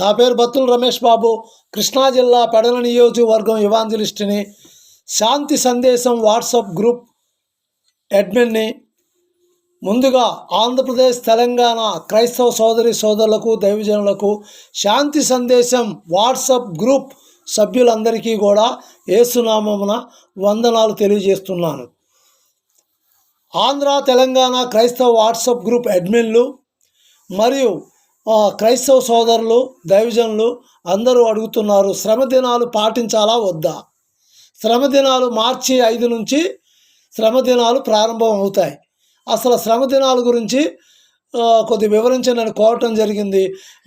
నా పేరు బత్తుల రమేష్ బాబు. కృష్ణా జిల్లా పెడల నియోజకవర్గం ఇవాంజలిస్ట్ని. శాంతి సందేశం వాట్సాప్ గ్రూప్ అడ్మిన్ని. ముందుగా ఆంధ్రప్రదేశ్ తెలంగాణ క్రైస్తవ సోదరి సోదరులకు దైవజనులకు శాంతి సందేశం వాట్సాప్ గ్రూప్ సభ్యులందరికీ కూడా ఏసునామమున వందనాలు తెలియజేస్తున్నాను. ఆంధ్ర తెలంగాణ క్రైస్తవ వాట్సాప్ గ్రూప్ అడ్మిన్లు మరియు క్రైస్తవ సోదరులు దైవజనులు అందరూ అడుగుతున్నారు శ్రమ దినాలు పాటించాలా వద్దా? శ్రమ దినాలు మార్చి ఐదు నుంచి శ్రమ దినాలు ప్రారంభం అవుతాయి. అసలు శ్రమ దినాల గురించి కొద్ది వివరించి వివరించనని కోరటం జరిగింది.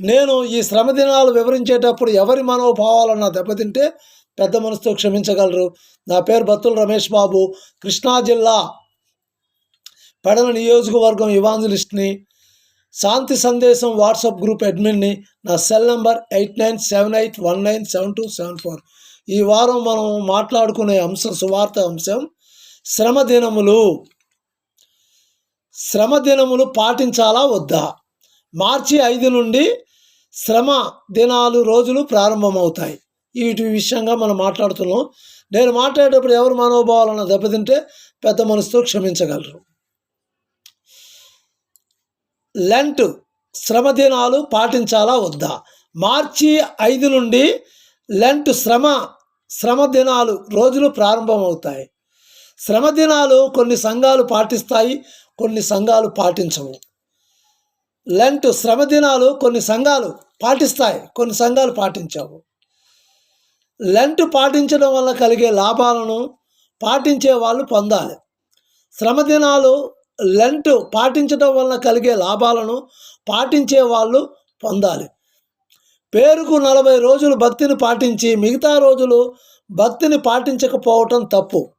నేను ఈ శ్రమ దినాలు వివరించేటప్పుడు ఎవరి మనోభావాలన్నా దెబ్బతింటే పెద్ద మనసుతో క్షమించగలరు. నా పేరు బత్తుల రమేష్ బాబు. కృష్ణా జిల్లా పెడల నియోజకవర్గం ఇవాంజలిస్ట్ని శాంతి సందేశం వాట్సాప్ గ్రూప్ అడ్మిన్ని నా cell number eight nine seven eight one nine seven two seven four. ఈ వారం మనం మాట్లాడుకునే అంశం సువార్త అంశం శ్రమ దినములు. శ్రమ దినములు పాటించాలా వద్దా? మార్చి ఐదు నుండి శ్రమ దినాలు రోజులు ప్రారంభమవుతాయి. వీటి విషయంగా మనం మాట్లాడుతున్నాం. నేను మాట్లాడేటప్పుడు ఎవరు మనోభావాలను దెబ్బతింటే పెద్ద మనసుతో క్షమించగలరు. లెంట్ శ్రమ దినాలు పాటించాలా వద్దా? మార్చి ఐదు నుండి లెంట్ శ్రమ శ్రమ దినాలు రోజులు ప్రారంభమవుతాయి. శ్రమ దినాలు కొన్ని సంఘాలు పాటిస్తాయి కొన్ని సంఘాలు పాటించవు. లెంట్ శ్రమ దినాలు కొన్ని సంఘాలు పాటిస్తాయి కొన్ని సంఘాలు పాటించవు. లెంట్ పాటించడం వల్ల కలిగే లాభాలను పాటించే వాళ్ళు పొందాలి. శ్రమ దినాలు లెంట్ పాటించడం వలన కలిగే లాభాలను పాటించే వాళ్ళు పొందాలి. పేరుకు నలభై రోజులు భక్తిని పాటించి మిగతా రోజులు భక్తిని పాటించకపోవటం తప్పు.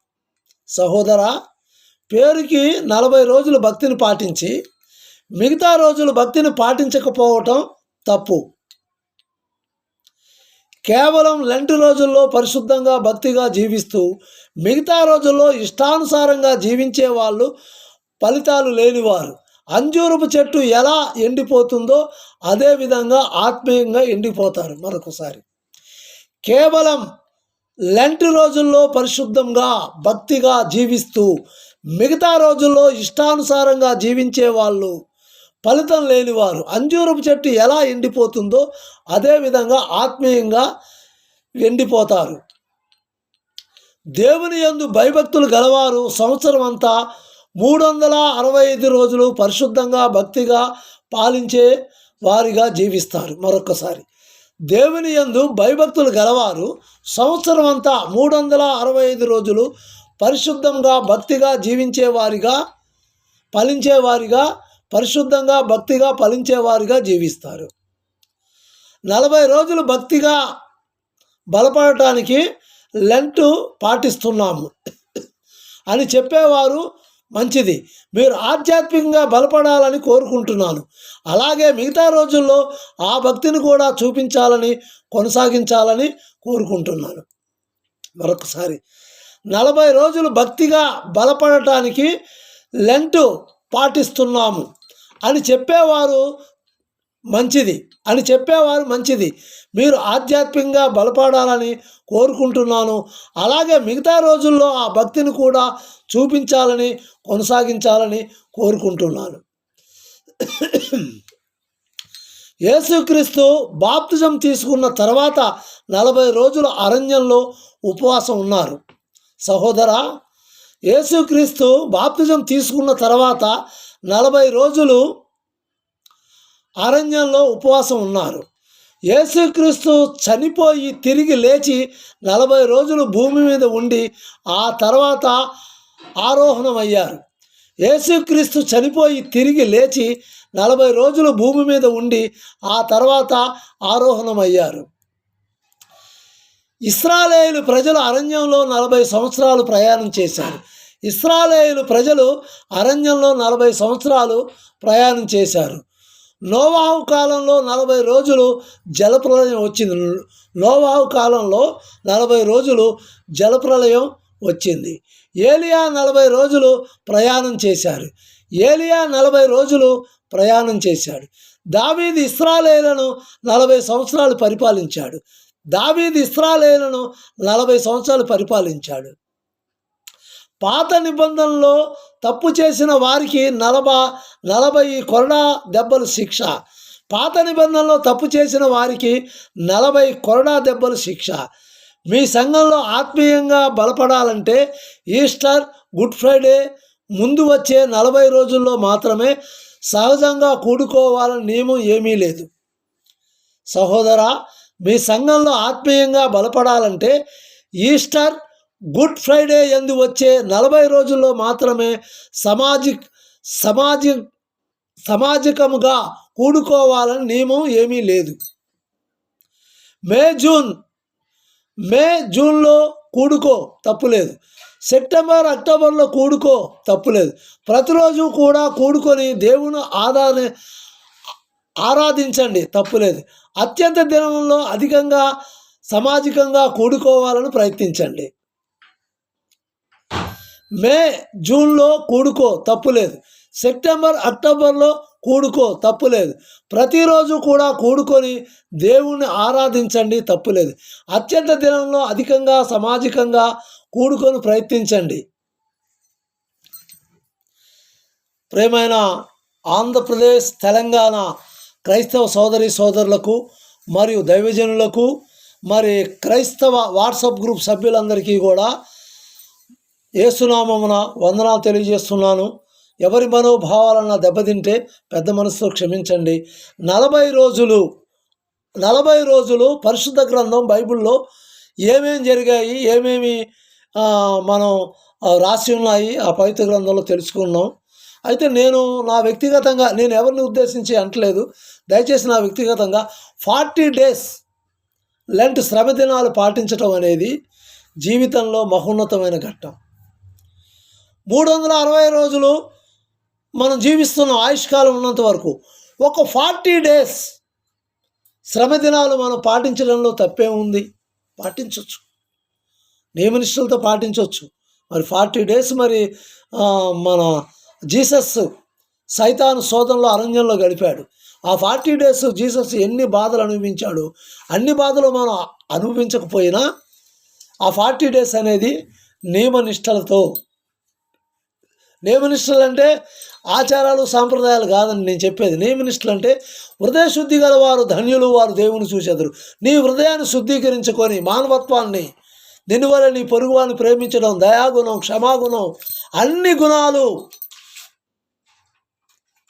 సహోదరా పేరుకి నలభై రోజులు భక్తిని పాటించి మిగతా రోజులు భక్తిని పాటించకపోవటం తప్పు. కేవలం లెంట్ రోజుల్లో పరిశుద్ధంగా భక్తిగా జీవిస్తూ మిగతా రోజుల్లో ఇష్టానుసారంగా జీవించే వాళ్ళు ఫలితాలు లేనివారు. అంజూరపు చెట్టు ఎలా ఎండిపోతుందో అదే విధంగా ఆత్మీయంగా ఎండిపోతారు మరొకసారి. కేవలం లెంట్ రోజుల్లో పరిశుద్ధంగా భక్తిగా జీవిస్తూ మిగతా రోజుల్లో ఇష్టానుసారంగా జీవించే వాళ్ళు ఫలితం లేనివారు. అంజూరపు చెట్టు ఎలా ఎండిపోతుందో అదే విధంగా ఆత్మీయంగా ఎండిపోతారు. దేవుని యందు భయభక్తులు గలవారు సంవత్సరం అంతా మూడు వందల అరవై ఐదు రోజులు పరిశుద్ధంగా భక్తిగా పాలించే వారిగా జీవిస్తారు మరొకసారి దేవుని యందు భయభక్తులు గలవారు సంవత్సరం అంతా మూడు వందల అరవై ఐదు రోజులు పరిశుద్ధంగా భక్తిగా జీవించేవారిగా ఫలించేవారిగా పరిశుద్ధంగా భక్తిగా ఫలించేవారిగా జీవిస్తారు. నలభై రోజులు భక్తిగా బలపడటానికి లెంట్ పాటిస్తున్నాము. అని చెప్పేవారు మంచిది. మీరు ఆధ్యాత్మికంగా బలపడాలని కోరుకుంటున్నాను. అలాగే మిగతా రోజుల్లో ఆ భక్తిని కూడా చూపించాలని కొనసాగించాలని కోరుకుంటున్నాను. మరొకసారి. నలభై రోజులు భక్తిగా బలపడటానికి లెంట్ పాటిస్తున్నాము. అని చెప్పేవారు మంచిది. అని చెప్పేవారు మంచిది. మీరు ఆధ్యాత్మికంగా బలపడాలని కోరుకుంటున్నాను. అలాగే మిగతా రోజుల్లో ఆ భక్తిని కూడా చూపించాలని కొనసాగించాలని కోరుకుంటున్నాను. యేసుక్రీస్తు బాప్తిజం తీసుకున్న తర్వాత నలభై రోజుల అరణ్యంలో ఉపవాసం ఉన్నారు. సహోదరా యేసుక్రీస్తు బాప్తిజం తీసుకున్న తర్వాత నలభై రోజులు అరణ్యంలో ఉపవాసం ఉన్నారు. యేసుక్రీస్తు చనిపోయి తిరిగి లేచి నలభై రోజులు భూమి మీద ఉండి ఆ తర్వాత ఆరోహణమయ్యారు. యేసుక్రీస్తు చనిపోయి తిరిగి లేచి నలభై రోజులు భూమి మీద ఉండి ఆ తర్వాత ఆరోహణమయ్యారు. ఇస్రాలేయులు ప్రజలు అరణ్యంలో నలభై సంవత్సరాలు ప్రయాణం చేశారు. ఇస్రాలేయులు ప్రజలు అరణ్యంలో నలభై సంవత్సరాలు ప్రయాణం చేశారు. నోవాహు కాలంలో నలభై రోజులు జలప్రలయం వచ్చింది. నోవాహు కాలంలో నలభై రోజులు జలప్రలయం వచ్చింది. ఏలియా నలభై రోజులు ప్రయాణం చేశారు ఏలియా నలభై రోజులు ప్రయాణం చేశాడు. దావీది ఇస్రాలేలను నలభై సంవత్సరాలు పరిపాలించాడు. దావీది ఇస్రాలేలను నలభై సంవత్సరాలు పరిపాలించాడు. పాత నిబంధనలో తప్పు చేసిన వారికి నలభై నలభై కొరడా దెబ్బలు శిక్ష. పాత నిబంధనలో తప్పు చేసిన వారికి నలభై కొరడా దెబ్బలు శిక్ష. మీ సంఘంలో ఆత్మీయంగా బలపడాలంటే ఈస్టర్ గుడ్ ఫ్రైడే ముందు వచ్చే నలభై రోజుల్లో మాత్రమే సహజంగా కూడుకోవాలని నియమం ఏమీ లేదు. సహోదరా మీ సంఘంలో ఆత్మీయంగా బలపడాలంటే ఈస్టర్ గుడ్ ఫ్రైడే ఎందు వచ్చే నలభై రోజుల్లో మాత్రమే సమాజిక్ సమాజ సమాజికముగా కూడుకోవాలని నియమం ఏమీ లేదు. మే జూన్ మే జూన్లో కూడుకో తప్పులేదు సెప్టెంబర్ అక్టోబర్లో కూడుకో తప్పులేదు ప్రతిరోజు కూడా కూడుకొని దేవుని ఆదాని ఆరాధించండి తప్పులేదు అత్యంత దినంలో అధికంగా సామాజికంగా కూడుకోవాలని ప్రయత్నించండి. మే జూన్లో కూడుకో తప్పులేదు సెప్టెంబర్ అక్టోబర్లో కూడుకో తప్పులేదు ప్రతిరోజు కూడా కూడుకొని దేవుణ్ణి ఆరాధించండి తప్పులేదు అత్యంత దినంలో అధికంగా సామాజికంగా కూడుకొని ప్రయత్నించండి. ప్రేమైన ఆంధ్రప్రదేశ్ తెలంగాణ క్రైస్తవ సోదరి సోదరులకు మరియు దైవజనులకు మరి క్రైస్తవ వాట్సాప్ గ్రూప్ సభ్యులందరికీ కూడా ఏసునామమున వందనాలు తెలియజేస్తున్నాను. ఎవరి మనోభావాలన్నా దెబ్బతింటే పెద్ద మనసుతో క్షమించండి. నలభై రోజులు నలభై రోజులు పరిశుద్ధ గ్రంథం బైబిల్లో ఏమేమి జరిగాయి ఏమేమి మనం రాసి ఉన్నాయి ఆ పవిత్ర గ్రంథంలో తెలుసుకున్నాం. అయితే నేను నా వ్యక్తిగతంగా నేను ఎవరిని ఉద్దేశించి అంటలేదు. దయచేసి నా వ్యక్తిగతంగా ఫార్టీ డేస్ లెంట్ శ్రమ దినాలు పాటించటం అనేది జీవితంలో మహోన్నతమైన ఘట్టం. మూడు వందల అరవై రోజులు మనం జీవిస్తున్న ఆయుష్కాలం ఉన్నంత వరకు. ఒక ఫార్టీ డేస్ శ్రమ దినాలు మనం పాటించడంలో తప్పే ఉంది. పాటించవచ్చు నియమనిష్టలతో పాటించవచ్చు మరి ఫార్టీ డేస్ మరి మన జీసస్ సైతాను శోధనలో అరణ్యంలో గడిపాడు. ఆ ఫార్టీ డేస్ జీసస్ ఎన్ని బాధలు అనుభవించాడు? అన్ని బాధలు మనం అనుభవించకపోయినా ఆ ఫార్టీ డేస్ అనేది నియమనిష్టలతో నియమనిష్టలు అంటే ఆచారాలు సాంప్రదాయాలు కాదని నేను చెప్పేది. నియమనిష్టలు అంటే హృదయ శుద్ధి గల వారు ధన్యులు వారు దేవుని చూచెదరు. నీ హృదయాన్ని శుద్ధీకరించుకొని మానవత్వాన్ని దీనివల్ల నీ పొరుగువాన్ని ప్రేమించడం దయాగుణం క్షమాగుణం అన్ని గుణాలు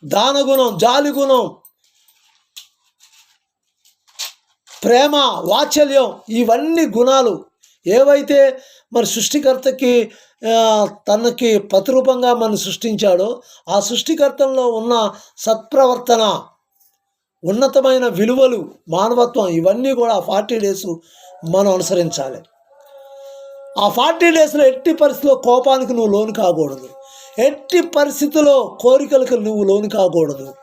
దానగుణం జాలిగుణం ప్రేమ వాత్సల్యం ఇవన్నీ గుణాలు ఏవైతే మరి సృష్టికర్తకి తనకి ప్రతిరూపంగా మనం సృష్టించాడో. ఆ సృష్టికర్తంలో ఉన్న సత్ప్రవర్తన ఉన్నతమైన విలువలు మానవత్వం ఇవన్నీ కూడా ఫార్టీ డేస్ మనం అనుసరించాలి. ఆ ఫార్టీ డేస్లో ఎట్టి పరిస్థితిలో కోపానికి నువ్వు లోను కాకూడదు. ఎట్టి పరిస్థితిలో కోరికలకు నువ్వు లోను కాకూడదు.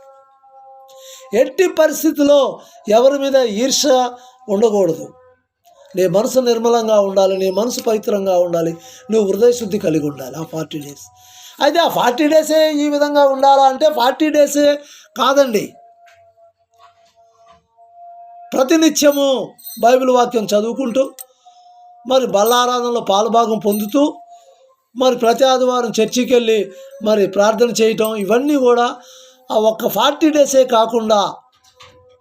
ఎట్టి పరిస్థితిలో ఎవరి మీద ఈర్ష ఉండకూడదు. నీ మనసు నిర్మలంగా ఉండాలి నీ మనసు పవిత్రంగా ఉండాలి నువ్వు హృదయ శుద్ధి కలిగి ఉండాలి ఆ ఫార్టీ డేస్. అయితే ఆ ఫార్టీ డేసే ఈ విధంగా ఉండాలా అంటే ఫార్టీ డేసే కాదండి. ప్రతినిత్యము బైబిల్ వాక్యం చదువుకుంటూ మరి బల్లారాధనలో పాలుభాగం పొందుతూ మరి ప్రతి ఆదివారం చర్చికి వెళ్ళి మరి ప్రార్థన చేయటం ఇవన్నీ కూడా ఆ ఒక్క ఫార్టీ డేసే కాకుండా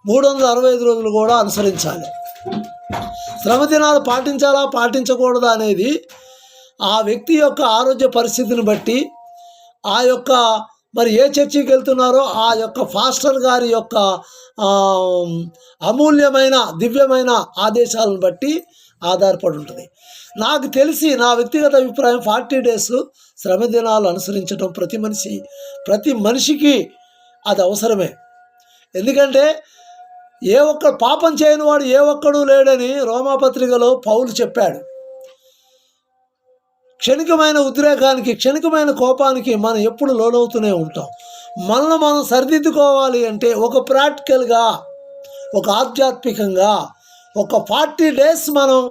మూడు వందల అరవై ఐదు రోజులు కూడా అనుసరించాలి. శ్రమ దినాలు పాటించాలా పాటించకూడదా అనేది ఆ వ్యక్తి యొక్క ఆరోగ్య పరిస్థితిని బట్టి ఆ యొక్క మరి ఏ చర్చికి వెళ్తున్నారో ఆ యొక్క ఫాస్టర్ గారి యొక్క అమూల్యమైన దివ్యమైన ఆదేశాలను బట్టి ఆధారపడి ఉంటుంది. నాకు తెలిసి నా వ్యక్తిగత అభిప్రాయం ఫార్టీ డేస్ శ్రమ దినాలు అనుసరించడం ప్రతి మనిషి ప్రతి మనిషికి అది అవసరమే. ఎందుకంటే ఏ ఒక్క పాపం చేయని వాడు ఏ ఒక్కడు లేడని రోమాపత్రికలో పౌలు చెప్పాడు. క్షణికమైన ఉద్రేకానికి క్షణికమైన కోపానికి మనం ఎప్పుడు లోనవుతూనే ఉంటాం. మనల్ని మనం సరిదిద్దుకోవాలి అంటే ఒక ప్రాక్టికల్గా ఒక ఆధ్యాత్మికంగా ఒక ఫార్టీ డేస్ మనం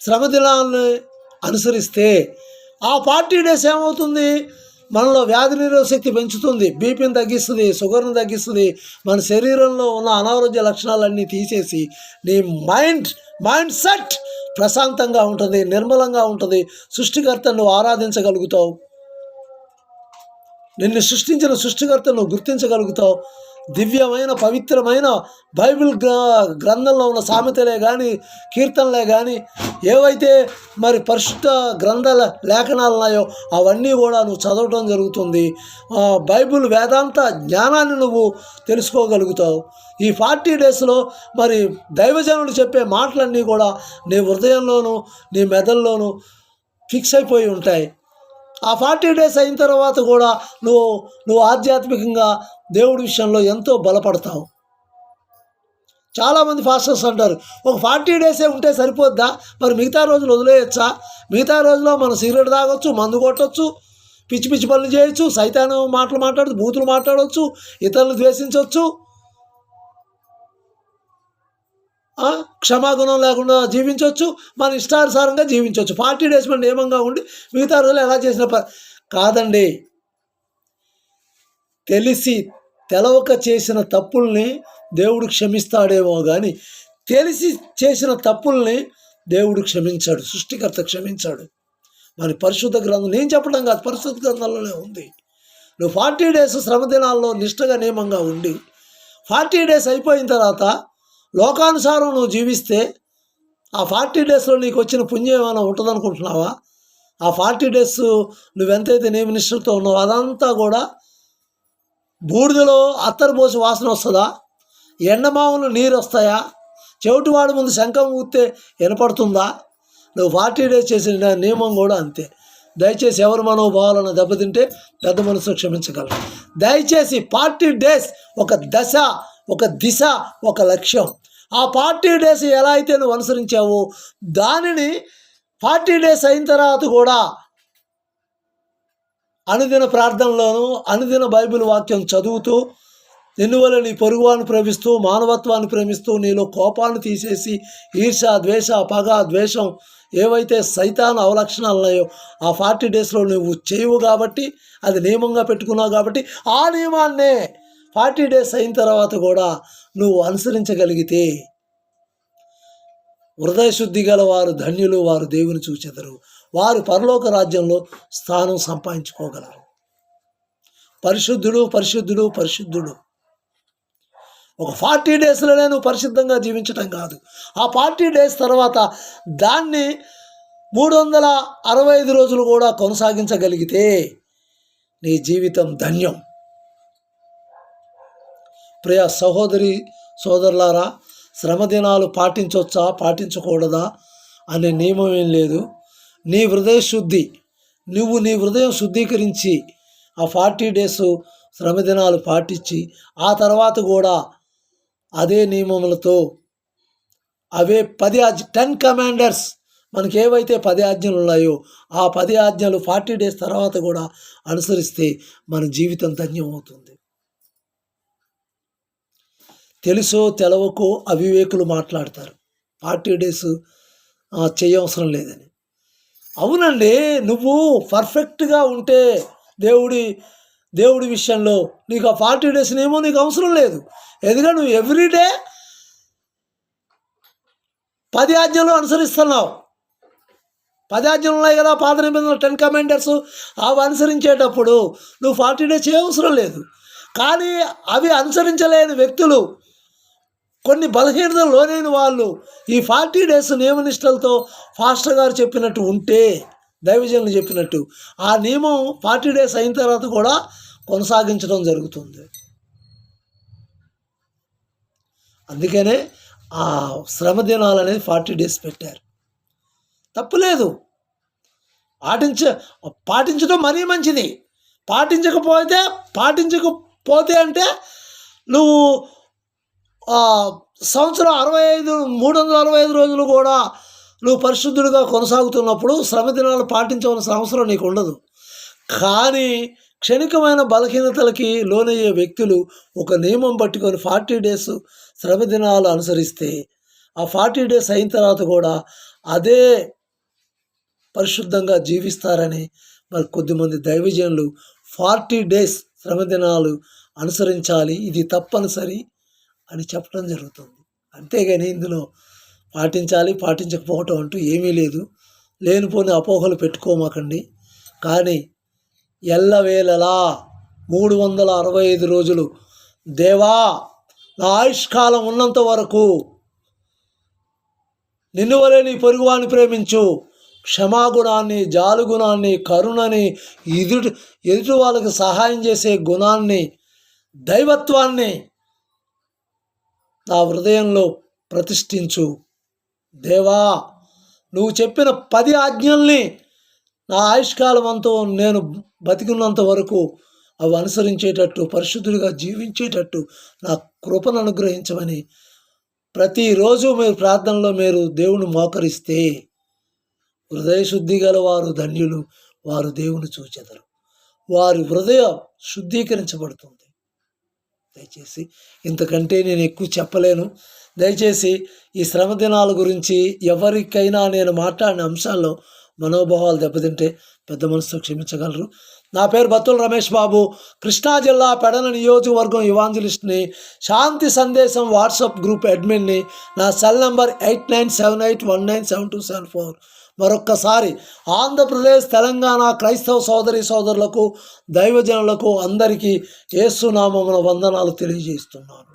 శ్రమదినాన్ని అనుసరిస్తే ఆ ఫార్టీ డేస్ ఏమవుతుంది? మనలో వ్యాధి నిరోధ శక్తి పెంచుతుంది బీపీని తగ్గిస్తుంది షుగర్ని తగ్గిస్తుంది. మన శరీరంలో ఉన్న అనారోగ్య లక్షణాలన్నీ తీసేసి నీ మైండ్ మైండ్ సెట్ ప్రశాంతంగా ఉంటుంది నిర్మలంగా ఉంటుంది. సృష్టికర్తను ఆరాధించగలుగుతావు. నిన్ను సృష్టించిన సృష్టికర్తను గుర్తించగలుగుతావు. దివ్యమైన పవిత్రమైన బైబిల్ గ్ర గ్రంథంలో ఉన్న సామెతలే కానీ కీర్తనలే కానీ ఏవైతే మరి పరిశుద్ధ గ్రంథాల లేఖనాలు ఉన్నాయో అవన్నీ కూడా నువ్వు చదవటం జరుగుతుంది. బైబిల్ వేదాంత జ్ఞానాన్ని నువ్వు తెలుసుకోగలుగుతావు. ఈ ఫార్టీ డేస్లో మరి దైవజనుడు చెప్పే మాటలన్నీ కూడా నీ హృదయంలోనూ నీ మెదల్లోనూ ఫిక్స్ అయిపోయి ఉంటాయి. ఆ ఫార్టీ డేస్ అయిన తర్వాత కూడా నువ్వు నువ్వు ఆధ్యాత్మికంగా దేవుడి విషయంలో ఎంతో బలపడతావు. చాలామంది ఫాస్టర్స్ అంటారు ఒక ఫార్టీ డేసే ఉంటే సరిపోద్దా? మరి మిగతా రోజులు వదిలేయచ్చా? మిగతా రోజులో మనం సిగరెట్ తాగొచ్చు మందు కొట్టొచ్చు పిచ్చి పిచ్చి పనులు చేయొచ్చు సైతాను మాటలు మాట్లాడచ్చు బూతులు మాట్లాడవచ్చు ఇతరులు ద్వేషించవచ్చు క్షమాగుణం లేకుండా జీవించవచ్చు మన ఇష్టానుసారంగా జీవించవచ్చు ఫార్టీ డేస్ మన నియమంగా ఉండి మిగతా రోజులు ఎలా చేసిన ప కాదండి. తెలిసి తెలవక చేసిన తప్పుల్ని దేవుడు క్షమిస్తాడేమో కానీ తెలిసి చేసిన తప్పుల్ని దేవుడు క్షమించాడు సృష్టికర్త క్షమించాడు. మరి పరిశుద్ధ గ్రంథం నేను చెప్పడం కాదు పరిశుద్ధ గ్రంథంలోనే ఉంది. నువ్వు ఫార్టీ డేస్ శ్రమ దినాల్లో నిష్టగా నియమంగా ఉండి ఫార్టీ డేస్ అయిపోయిన తర్వాత లోకానుసారం నువ్వు జీవిస్తే ఆ ఫార్టీ డేస్లో నీకు వచ్చిన పుణ్యం ఏమైనా ఉంటుందనుకుంటున్నావా? ఆ ఫార్టీ డేస్ నువ్వెంతైతే నియమ నిష్ఠతో ఉన్నావో అదంతా కూడా బూడిదలో అత్తరు పోసి వాసన వస్తుందా? ఎండమావులు నీరు వస్తాయా? చెవిటివాడు ముందు శంఖం ఊతే వినపడుతుందా? నువ్వు ఫార్టీ డేస్ చేసిన నియమం కూడా అంతే. దయచేసి ఎవరి మనోభావాలను దెబ్బతింటే పెద్ద మనసు క్షమించగలరు దయచేసి ఫార్టీ డేస్ ఒక దశ ఒక దిశ ఒక లక్ష్యం. ఆ ఫార్టీ డేస్ ఎలా అయితే నువ్వు అనుసరించావో దానిని ఫార్టీ డేస్ అయిన తర్వాత కూడా అనుదిన ప్రార్థనలోనూ అనుదిన బైబిల్ వాక్యం చదువుతూ నిన్నువల నీ పొరుగువాన్ని ప్రేమిస్తూ మానవత్వాన్ని ప్రేమిస్తూ నీలో కోపాన్ని తీసేసి ఈర్ష ద్వేష పగ ద్వేషం ఏవైతే సైతాన్ అవలక్షణాలు ఉన్నాయో ఆ ఫార్టీ డేస్లో నువ్వు చేయవు కాబట్టి అది నియమంగా పెట్టుకున్నావు కాబట్టి ఆ నియమాన్నే ఫార్టీ డేస్ అయిన తర్వాత కూడా నువ్వు అనుసరించగలిగితే హృదయశుద్ధి గల వారు ధన్యులు వారు దేవుని చూచెదరు. వారు పరలోక రాజ్యంలో స్థానం సంపాదించుకోగలరు. పరిశుద్ధుడు పరిశుద్ధుడు పరిశుద్ధుడు. ఒక ఫార్టీ డేస్లోనే నువ్వు పరిశుద్ధంగా జీవించటం కాదు. ఆ ఫార్టీ డేస్ తర్వాత దాన్ని మూడు వందల అరవై ఐదు రోజులు కూడా కొనసాగించగలిగితే నీ జీవితం ధన్యం. ప్రియ సహోదరి సోదరులారా శ్రమ దినాలు పాటించవచ్చా పాటించకూడదా అనే నియమం ఏం లేదు. నీ హృదయ శుద్ధి నువ్వు నీ హృదయం శుద్ధీకరించి ఆ ఫార్టీ డేస్ శ్రమదినాలు పాటించి ఆ తర్వాత కూడా అదే నియమములతో అవే పది ఆజ్ టెన్ కమాండర్స్ మనకి ఏవైతే పది ఆజ్ఞలు ఉన్నాయో ఆ పది ఆజ్ఞలు ఫార్టీ డేస్ తర్వాత కూడా అనుసరిస్తే మన జీవితం ధన్యమవుతుంది. తెలుసో తెలవకో అవివేకులు మాట్లాడతారు. ఫార్టీ డేస్ చేయవసరం లేదని. అవునండి నువ్వు పర్ఫెక్ట్గా ఉంటే దేవుడి దేవుడి విషయంలో నీకు ఆ ఫార్టీ డేస్ ఏమో నీకు అవసరం లేదు. ఎందుకంటే నువ్వు ఎవ్రీడే పది ఆజ్ఞలు అనుసరిస్తున్నావు. పది ఆజ్ఞలు ఉన్నాయి కదా పాత నిబంధనలు టెన్ కమాండర్స్ అవి అనుసరించేటప్పుడు నువ్వు ఫార్టీ డేస్ చేయవసరం లేదు. కానీ అవి అనుసరించలేని వ్యక్తులు కొన్ని బలహీనతలు లోనైన వాళ్ళు ఈ ఫార్టీ డేస్ నియమనిష్టలతో ఫాస్టర్ గారు చెప్పినట్టు ఉంటే దైవజనులు చెప్పినట్టు ఆ నియమం ఫార్టీ డేస్ అయిన తర్వాత కూడా కొనసాగించడం జరుగుతుంది. అందుకనే ఆ శ్రమ దినాలు అనేది ఫార్టీ డేస్ పెట్టారు. తప్పులేదు పాటించ పాటించడం మరీ మంచిది. పాటించకపోతే పాటించకపోతే అంటే నువ్వు సంవత్సరం అరవై ఐదు మూడు వందల అరవై ఐదు రోజులు కూడా నువ్వు పరిశుద్ధుడిగా కొనసాగుతున్నప్పుడు శ్రమ దినాలు పాటించవలసిన అవసరం నీకు ఉండదు. కానీ క్షణికమైన బలహీనతలకి లోనయ్యే వ్యక్తులు ఒక నియమం పట్టుకొని ఫార్టీ డేస్ శ్రమ దినాలు అనుసరిస్తే ఆ ఫార్టీ డేస్ అయిన తర్వాత కూడా అదే పరిశుద్ధంగా జీవిస్తారని మరి కొద్దిమంది దైవజనులు ఫార్టీ డేస్ శ్రమదినాలు అనుసరించాలి. ఇది తప్పనిసరి. అని చెప్పడం జరుగుతుంది. అంతేగాని ఇందులో పాటించాలి పాటించకపోవటం అంటూ ఏమీ లేదు. లేనిపోని అపోహలు పెట్టుకోమాకండి. కానీ ఎల్లవేళలా మూడు వందల అరవై ఐదు రోజులు దేవా నా ఆయుష్కాలం ఉన్నంత వరకు నిన్ను వలే నీ పొరుగువాన్ని ప్రేమించు. క్షమాగుణాన్ని జాలుగుణాన్ని కరుణని ఎదుటి ఎదుటి వాళ్ళకి సహాయం చేసే గుణాన్ని దైవత్వాన్ని నా హృదయంలో ప్రతిష్ఠించు. దేవా నువ్వు చెప్పిన పది ఆజ్ఞల్ని నా ఆయుష్కాలం అంతా నేను బతికున్నంత వరకు అవి అనుసరించేటట్టు పరిశుద్ధుడిగా జీవించేటట్టు నా కృపను అనుగ్రహించమని ప్రతిరోజు మీరు ప్రార్థనలో మీరు దేవుని మోకరిస్తే హృదయ శుద్ధి గల వారు ధన్యులు వారు దేవుని చూచెదరు వారి హృదయం శుద్ధీకరించబడుతుంది. దయచేసి. ఇంతకంటే నేను ఎక్కువ చెప్పలేను. దయచేసి ఈ శ్రమ దినాల గురించి ఎవరికైనా నేను మాట్లాడిన అంశాల్లో మనోభావాలు దెబ్బతింటే పెద్ద మనసుతో క్షమించగలరు. నా పేరు బత్తుల రమేష్ బాబు. కృష్ణా జిల్లా పెడన నియోజకవర్గం ఇవాంజలిస్ట్ని శాంతి సందేశం వాట్సాప్ గ్రూప్ అడ్మిన్ని నా cell number eight nine seven eight one nine seven two seven four. మరొక్కసారి ఆంధ్రప్రదేశ్ తెలంగాణ క్రైస్తవ సోదరి సోదరులకు దైవజనులకు అందరికీ ఏసునామమున వందనాలు తెలియజేస్తున్నాను.